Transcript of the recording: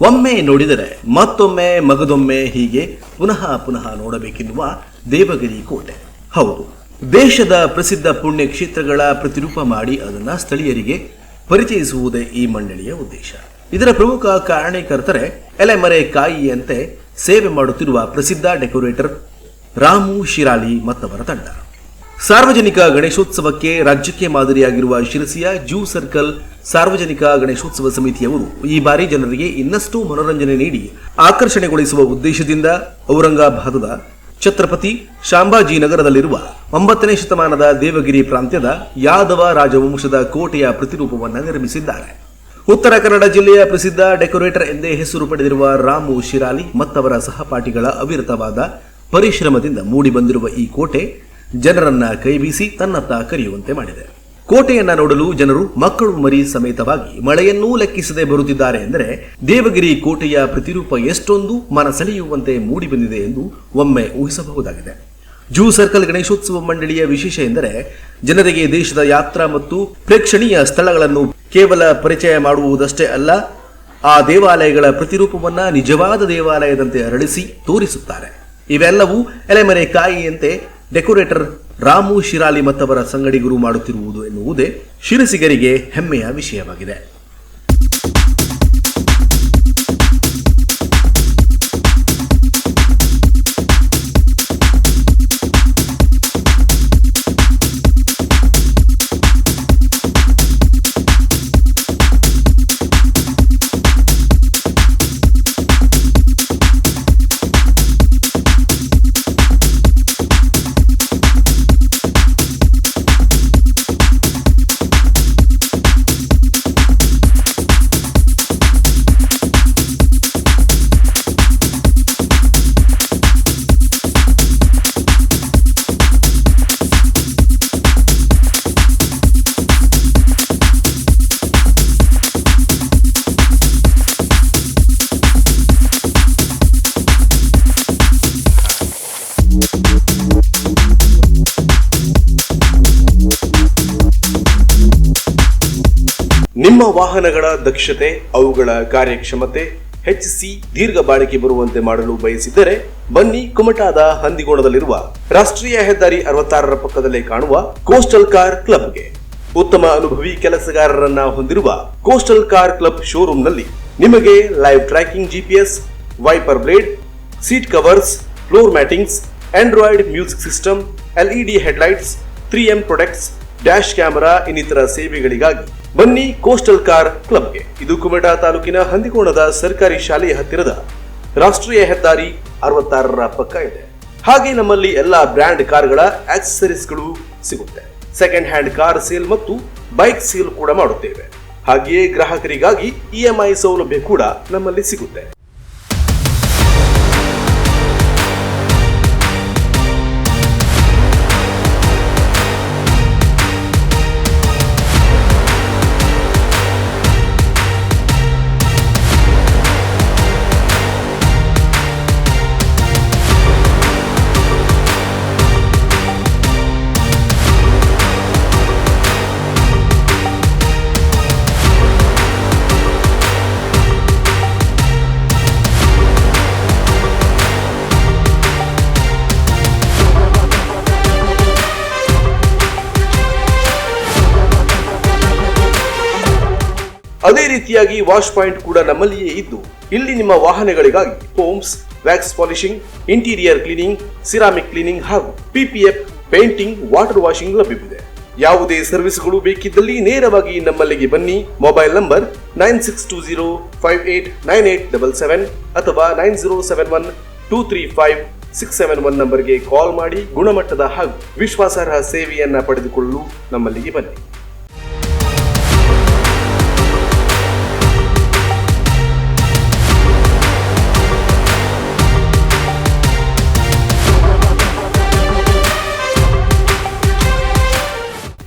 ಒಮ್ಮೆ ನೋಡಿದರೆ ಮತ್ತೊಮ್ಮೆ ಮಗದೊಮ್ಮೆ ಹೀಗೆ ಪುನಃ ಪುನಃ ನೋಡಬೇಕೆನ್ನುವ ದೇವಗಿರಿ ಕೋಟೆ. ಹೌದು, ದೇಶದ ಪ್ರಸಿದ್ಧ ಪುಣ್ಯ ಕ್ಷೇತ್ರಗಳ ಪ್ರತಿರೂಪ ಮಾಡಿ ಅದನ್ನು ಸ್ಥಳೀಯರಿಗೆ ಪರಿಚಯಿಸುವುದೇ ಈ ಮಂಡಳಿಯ ಉದ್ದೇಶ. ಇದರ ಪ್ರಮುಖ ಕಾರಣೀಕರ್ತರೆ ಎಲೆಮರೆ ಕಾಯಿಯಂತೆ ಸೇವೆ ಮಾಡುತ್ತಿರುವ ಪ್ರಸಿದ್ಧ ಡೆಕೋರೇಟರ್ ರಾಮು ಶಿರಾಲಿ ಮತ್ತವರ ತಂಡ. ಸಾರ್ವಜನಿಕ ಗಣೇಶೋತ್ಸವಕ್ಕೆ ರಾಜ್ಯಕ್ಕೆ ಮಾದರಿಯಾಗಿರುವ ಶಿರಸಿಯ ಜೂ ಸರ್ಕಲ್ ಸಾರ್ವಜನಿಕ ಗಣೇಶೋತ್ಸವ ಸಮಿತಿಯವರು ಈ ಬಾರಿ ಜನರಿಗೆ ಇನ್ನಷ್ಟು ಮನೋರಂಜನೆ ನೀಡಿ ಆಕರ್ಷಣೆಗೊಳಿಸುವ ಉದ್ದೇಶದಿಂದ ಔರಂಗಾಬಾದದ ಛತ್ರಪತಿ ಶಾಂಬಾಜಿನಗರದಲ್ಲಿರುವ ಒಂಬತ್ತನೇ ಶತಮಾನದ ದೇವಗಿರಿ ಪ್ರಾಂತ್ಯದ ಯಾದವ ರಾಜವಂಶದ ಕೋಟೆಯ ಪ್ರತಿರೂಪವನ್ನು ನಿರ್ಮಿಸಿದ್ದಾರೆ. ಉತ್ತರ ಕನ್ನಡ ಜಿಲ್ಲೆಯ ಪ್ರಸಿದ್ಧ ಡೆಕೋರೇಟರ್ ಎಂದೇ ಹೆಸರು ಪಡೆದಿರುವ ರಾಮು ಶಿರಾಲಿ ಮತ್ತವರ ಸಹಪಾಠಿಗಳ ಅವಿರತವಾದ ಪರಿಶ್ರಮದಿಂದ ಮೂಡಿಬಂದಿರುವ ಈ ಕೋಟೆ ಜನರನ್ನ ಕೈಬೀಸಿ ತನ್ನತ್ತ ಕರೆಯುವಂತೆ ಮಾಡಿದೆ. ಕೋಟೆಯನ್ನ ನೋಡಲು ಜನರು ಮಕ್ಕಳು ಮರಿ ಸಮೇತವಾಗಿ ಮಳೆಯನ್ನೂ ಲೆಕ್ಕಿಸದೆ ಬರುತ್ತಿದ್ದಾರೆ ಎಂದರೆ ದೇವಗಿರಿ ಕೋಟೆಯ ಪ್ರತಿರೂಪ ಎಷ್ಟೊಂದು ಮನ ಸೆಳೆಯುವಂತೆ ಮೂಡಿಬಂದಿದೆ ಎಂದು ಒಮ್ಮೆ ಊಹಿಸಬಹುದಾಗಿದೆ. ಜೂ ಸರ್ಕಲ್ ಗಣೇಶೋತ್ಸವ ಮಂಡಳಿಯ ವಿಶೇಷ ಎಂದರೆ ಜನರಿಗೆ ದೇಶದ ಯಾತ್ರಾ ಮತ್ತು ಪ್ರೇಕ್ಷಣೀಯ ಸ್ಥಳಗಳನ್ನು ಕೇವಲ ಪರಿಚಯ ಮಾಡುವುದಷ್ಟೇ ಅಲ್ಲ, ಆ ದೇವಾಲಯಗಳ ಪ್ರತಿರೂಪವನ್ನ ನಿಜವಾದ ದೇವಾಲಯದಂತೆ ಅರಳಿಸಿ ತೋರಿಸುತ್ತಾರೆ. ಇವೆಲ್ಲವೂ ಎಲೆಮರೆ ಕಾಯಿಯಂತೆ ಡೆಕೋರೇಟರ್ ರಾಮು ಶಿರಾಲಿ ಮತ್ತವರ ಸಂಗಡಿಗರು ಮಾಡುತ್ತಿರುವುದು ಎನ್ನುವುದೇ ಶಿರಸಿಗರಿಗೆ ಹೆಮ್ಮೆಯ ವಿಷಯವಾಗಿದೆ. ನಿಮ್ಮ ವಾಹನಗಳ ದಕ್ಷತೆ, ಅವುಗಳ ಕಾರ್ಯಕ್ಷಮತೆ ಹೆಚ್ಚಿಸಿ ದೀರ್ಘ ಬಾಳಿಕೆ ಬರುವಂತೆ ಮಾಡಲು ಬಯಸಿದ್ದರೆ ಬನ್ನಿ ಕುಮಟಾದ ಹಂದಿಗೋಣದಲ್ಲಿರುವ ರಾಷ್ಟ್ರೀಯ ಹೆದ್ದಾರಿ ಅರವತ್ತಾರರ ಪಕ್ಕದಲ್ಲೇ ಕಾಣುವ ಕೋಸ್ಟಲ್ ಕಾರ್ ಕ್ಲಬ್ಗೆ ಉತ್ತಮ ಅನುಭವಿ ಕೆಲಸಗಾರರನ್ನ ಹೊಂದಿರುವ ಕೋಸ್ಟಲ್ ಕಾರ್ ಕ್ಲಬ್ ಶೋರೂಮ್ನಲ್ಲಿ ನಿಮಗೆ live tracking GPS wiper blade seat covers floor mattings Android music system LED headlights three M products dash camera ಇನ್ನಿತರ ಸೇವೆಗಳಿಗಾಗಿ ಬನ್ನಿ ಕೋಸ್ಟಲ್ ಕಾರ್ ಕ್ಲಬ್ಗೆ. ಇದು ಕುಮಟಾ ತಾಲೂಕಿನ ಹಂದಿಕೋಣದ ಸರ್ಕಾರಿ ಶಾಲೆಯ ಹತ್ತಿರದ ರಾಷ್ಟ್ರೀಯ ಹೆದ್ದಾರಿ ಅರವತ್ತಾರರ ಪಕ್ಕ ಇದೆ. ಹಾಗೆ ನಮ್ಮಲ್ಲಿ ಎಲ್ಲಾ ಬ್ರ್ಯಾಂಡ್ ಕಾರ್ಗಳ ಆಕ್ಸೆಸರೀಸ್ಗಳು ಸಿಗುತ್ತೆ. ಸೆಕೆಂಡ್ ಹ್ಯಾಂಡ್ ಕಾರ್ ಸೇಲ್ ಮತ್ತು ಬೈಕ್ ಸೇಲ್ ಕೂಡ ಮಾಡುತ್ತೇವೆ. ಹಾಗೆಯೇ ಗ್ರಾಹಕರಿಗಾಗಿ ಇಎಂಐ ಸೌಲಭ್ಯ ಕೂಡ ನಮ್ಮಲ್ಲಿ ಸಿಗುತ್ತೆ. ಅದೇ ರೀತಿಯಾಗಿ ವಾಶ್ ಪಾಯಿಂಟ್ ಕೂಡ ನಮ್ಮಲ್ಲಿಯೇ ಇದ್ದು, ಇಲ್ಲಿ ನಿಮ್ಮ ವಾಹನಗಳಿಗಾಗಿ homes wax polishing interior cleaning ceramic cleaning ಹಾಗೂ ಪಿಪಿಎಫ್ ಪೇಂಟಿಂಗ್ ವಾಟರ್ ವಾಷಿಂಗ್ ಲಭ್ಯವಿದೆ. ಯಾವುದೇ ಸರ್ವಿಸ್ಗಳು ಬೇಕಿದ್ದಲ್ಲಿ ನೇರವಾಗಿ ನಮ್ಮಲ್ಲಿಗೆ ಬನ್ನಿ. Mobile number nine six two zero five eight nine eight double seven ಅಥವಾ nine zero seven one two three five six seven one ನಂಬರ್ಗೆ ಕಾಲ್ ಮಾಡಿ ಗುಣಮಟ್ಟದ ಹಾಗೂ ವಿಶ್ವಾಸಾರ್ಹ ಸೇವೆಯನ್ನು ಪಡೆದುಕೊಳ್ಳಲು ನಮ್ಮಲ್ಲಿಗೆ ಬನ್ನಿ.